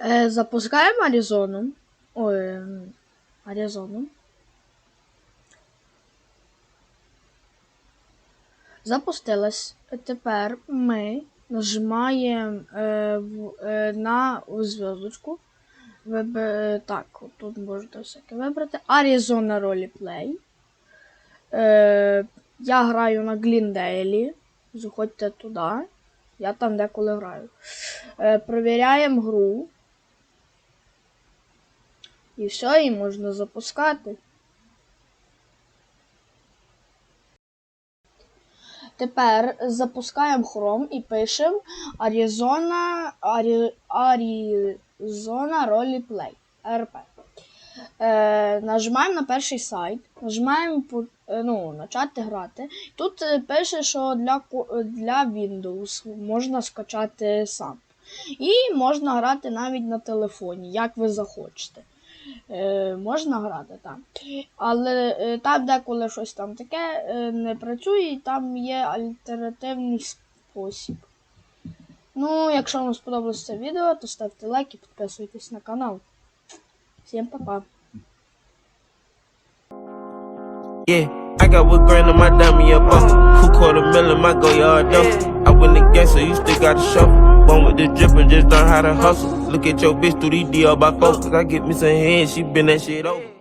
Е, запускаємо Аризону. Ой, Аризону. Запустилась. Тепер ми нажимаємо е, е, на зв'язочку. Виб... е, Так, тут можете всяке вибрати. Arizona Roleplay. Е, я граю на Гліндейлі. Заходьте туди. Я там деколи граю. Е, провіряємо гру. І все, і можна запускати. Тепер запускаємо Chrome і пишемо Arizona, Ari, Arizona Roleplay. RP. Е, нажимаємо на перший сайт, нажимаємо е, ну, почати грати. Тут е, пише, що для, для Windows можна скачати сам. І можна грати навіть на телефоні, як ви захочете. Е, можна грати там. Але е, там деколи щось там таке е, не працює, і там є альтернативний спосіб. Ну, якщо вам сподобалось це відео, то ставте лайк і підписуйтесь на канал. Всім па-па! Yeah. A million, my go yard duster. I win the game, so you still got to shuffle. Born with the drip and just learn how to hustle. Look at your bitch through these DR by focus. I get me some hands, she been that shit over.